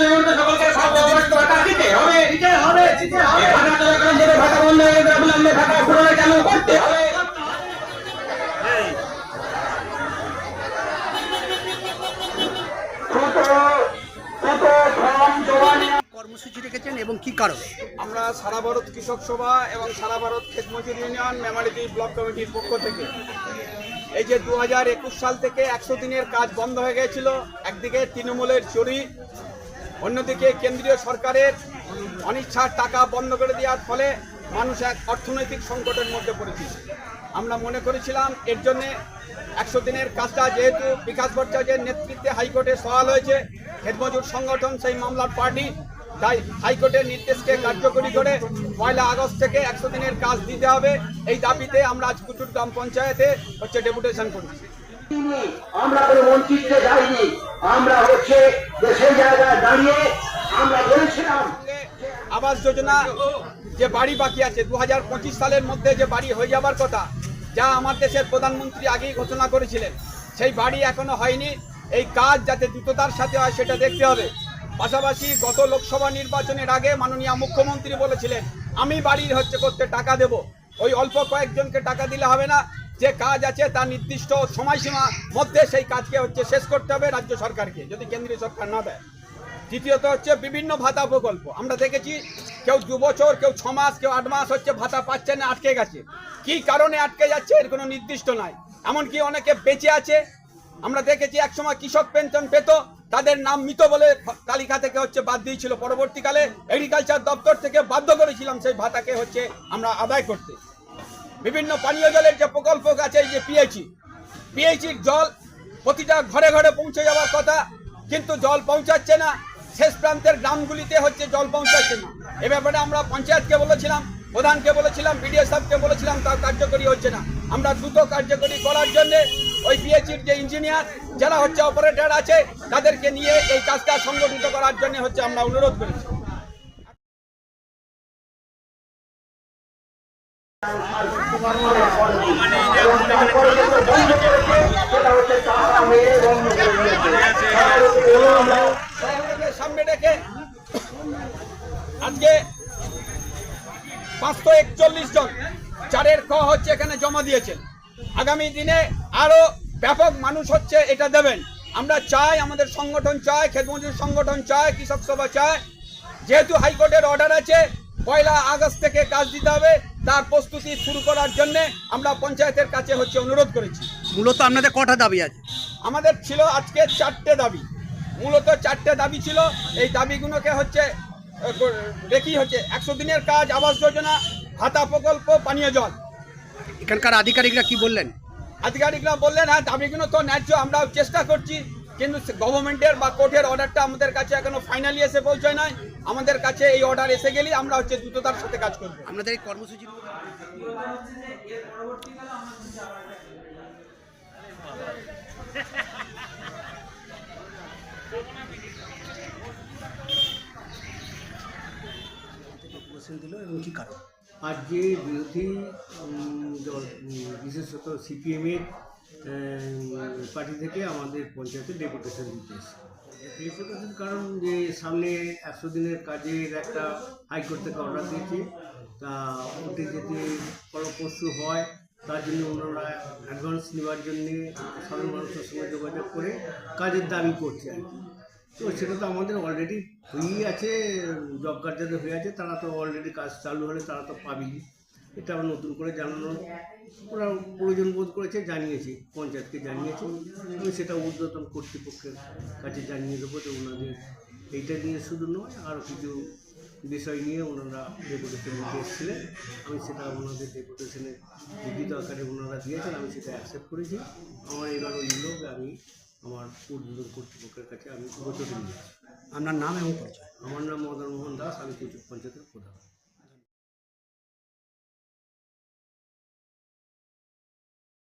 জন্য সকলকে খাদ্য বস্ত্র ভাতা দিতে হবে দিতে হবে দিতে হবে। ভাতা চলাকালীন যে ভাতা বন্ধ হয়ে গেছে অবিলম্বে ভাতা পুনরায় চালু করতে হবে। কর্মসূচি রেখেছেন এবং কি কারণে? আমরা সারা ভারত কৃষক সভা এবং সারা ভারত ক্ষেতমজুর ইউনিয়ন মেমারিটি ব্লক কমিটির পক্ষ থেকে। এই যে দু হাজার একুশ সাল থেকে একশো দিনের কাজ বন্ধ হয়ে গিয়েছিল একদিকে তৃণমূলের চুরি অন্যদিকে কেন্দ্রীয় সরকারের অনিচ্ছার টাকা বন্ধ করে দেওয়ার ফলে মানুষ এক অর্থনৈতিক সংকটের মধ্যে পড়েছিল আমরা মনে করেছিলাম এর জন্য একশো দিনের কাজটা যেহেতু বিকাশ ভট্টাচার্যের নেতৃত্বে হাইকোর্টে সওয়াল হয়েছে খেতমজুর সংগঠন সেই মামলার পার্টি, তাই হাইকোর্টের নির্দেশকে কার্যকরী করে পয়লা আগস্ট থেকে একশো দিনের কাজ দিতে হবে। এই দাবিতে আমরা আজ কুচুর গ্রাম পঞ্চায়েতে হচ্ছে ডেপুটেশন করেছি। আমরা কোনো মন্ত্রিত্বে যাইনি, আমরা হচ্ছে আবাস যোজনা যে বাড়ি বাকি আছে দু হাজার পঁচিশ সালের মধ্যে যে বাড়ি হয়ে যাবার কথা, যা আমার দেশের প্রধানমন্ত্রী আগেই ঘোষণা করেছিলেন, সেই বাড়ি এখনও হয়নি। এই কাজ যাতে দ্রুততার সাথে হয় সেটা দেখতে হবে। পাশাপাশি গত লোকসভা নির্বাচনের আগে মাননীয় মুখ্যমন্ত্রী বলেছিলেন, আমি বাড়ি হচ্ছে করতে টাকা দেব। ওই অল্প কয়েকজনকে টাকা দিলে হবে না যে কাজ আছে তার নির্দিষ্ট সময়সীমা মধ্যে সেই কাজকে হচ্ছে শেষ করতে হবে রাজ্য সরকারকে, যদি কেন্দ্রীয় সরকার না দেয়। দ্বিতীয়ত হচ্ছে বিভিন্ন ভাতা প্রকল্প। আমরা দেখেছি কেউ দু বছর, কেউ ছ মাস, কেউ আট মাস হচ্ছে ভাতা পাচ্ছে না, আটকে গেছে। কি কারণে আটকে যাচ্ছে এর কোনো নির্দিষ্ট নাই। এমনকি অনেকে বেঁচে আছে। আমরা দেখেছি একসময় কৃষক পেনশন পেত, তাদের নাম মৃত বলে তালিকা থেকে হচ্ছে বাদ দিয়েছিল। পরবর্তীকালে এগ্রিকালচার দপ্তর থেকে বাধ্য করেছিলাম সেই ভাতাকে হচ্ছে আমরা আদায় করতে। বিভিন্ন পানীয় জলের যে প্রকল্প আছে যে পিএইচি পিএইচির জল প্রতিটা ঘরে ঘরে পৌঁছে যাওয়ার কথা, কিন্তু জল পৌঁছাচ্ছে না। শেষ প্রান্তের গ্রামগুলিতে হচ্ছে জল পৌঁছাচ্ছে না। এ ব্যাপারে আমরা পঞ্চায়েতকে বলেছিলাম, প্রধানকে বলেছিলাম বিডিও সাহেবকে বলেছিলাম তা কার্যকরী হচ্ছে না। আমরা দ্রুত কার্যকরী করার জন্য ওই পিএইচির যে ইঞ্জিনিয়ার যারা হচ্ছে অপারেটর আছে, তাদেরকে নিয়ে এই কাজটা সংগঠিত করার জন্য হচ্ছে আমরা অনুরোধ করেছি। আজকে পাঁচশো একচল্লিশ জন চারের ক হচ্ছে এখানে জমা দিয়েছেন আগামী দিনে আরও ব্যাপক মানুষ হচ্ছে এটা দেবেন। আমরা চাই, আমাদের সংগঠন চাই খেতমজুর সংগঠন চায়, কৃষক সভা চায়। যেহেতু হাইকোর্টের অর্ডার আছে পয়লা আগস্ট থেকে কাজ দিতে হবে। তার প্রস্তুতি শুরু করার জন্য আমরা পঞ্চায়েতের কাছে হচ্ছে অনুরোধ করেছি। মূলত আপনাদের কটা দাবি আছে? আমাদের ছিল আজকে চারটে দাবি। মূলত চারটে দাবি ছিল। এই দাবিগুলোকে হচ্ছে দেখি হচ্ছে একশো দিনের কাজ আবাস যোজনা ভাতা প্রকল্প পানীয় জল। এখানকার আধিকারিকরা কি বললেন? আধিকারিকরা বললেন হ্যাঁ দাবিগুলো তো ন্যায্য আমরাও চেষ্টা করছি। কিন্তু গভর্নমেন্টের বা কোর্টের অর্ডারটা আমাদের কাছে এখনও ফাইনালি এসে পৌঁছয় নাই। আমাদের কাছে এই অর্ডার এসে গেলেই আমরা হচ্ছে দ্রুততার সাথে কাজ করব। আপনাদের এই কর্মসূচি দিল এবং কি কারণ আজ যে বিরোধী দল বিশেষত সিপিএমের পার্টি থেকে আমাদের পঞ্চায়েতে ডেপুটেশন দিতে এসেছে। ডেপুটেশন কারণ যে সামনে একশো দিনের কাজের একটা হাইকোর্ট থেকে অর্ডার দিয়েছে। তা ওটি যদি ফলপ্রসূ হয়, তার জন্য ওনারা অ্যাডভান্স নেওয়ার জন্যে সাধারণ মানুষের সঙ্গে যোগাযোগ করে কাজের দাবি করছে আর কি। তো সেটা তো আমাদের অলরেডি হয়েই আছে জব কার্ড যাদের হয়ে আছে, তারা তো অলরেডি কাজ চালু হলে তারা তো পাবেই। এটা আবার নতুন করে জানানোর ওরা প্রয়োজন বোধ করেছে জানিয়েছি পঞ্চায়েতকে জানিয়েছি। আমি সেটা ঊর্ধ্বতন কর্তৃপক্ষের কাছে জানিয়ে দেবো যে ওনাদের এইটা নিয়ে শুধু নয় আরও কিছু বিষয় নিয়ে ওনারা ডেপুটেশন নিতে এসেছিলেন। আমি সেটা ওনাদের ডেপুটেশনে লিখিত আকারে ওনারা দিয়েছেন আমি সেটা অ্যাকসেপ্ট করেছি। আমার এবার ওই লোক আমি আমার ঊর্ধ্বতন কর্তৃপক্ষের কাছে আমি গোচরে নিয়েছি আপনার নাম এবং আমার নাম মদন মোহন দাস আমি কুচুক পঞ্চায়েতের প্রধান।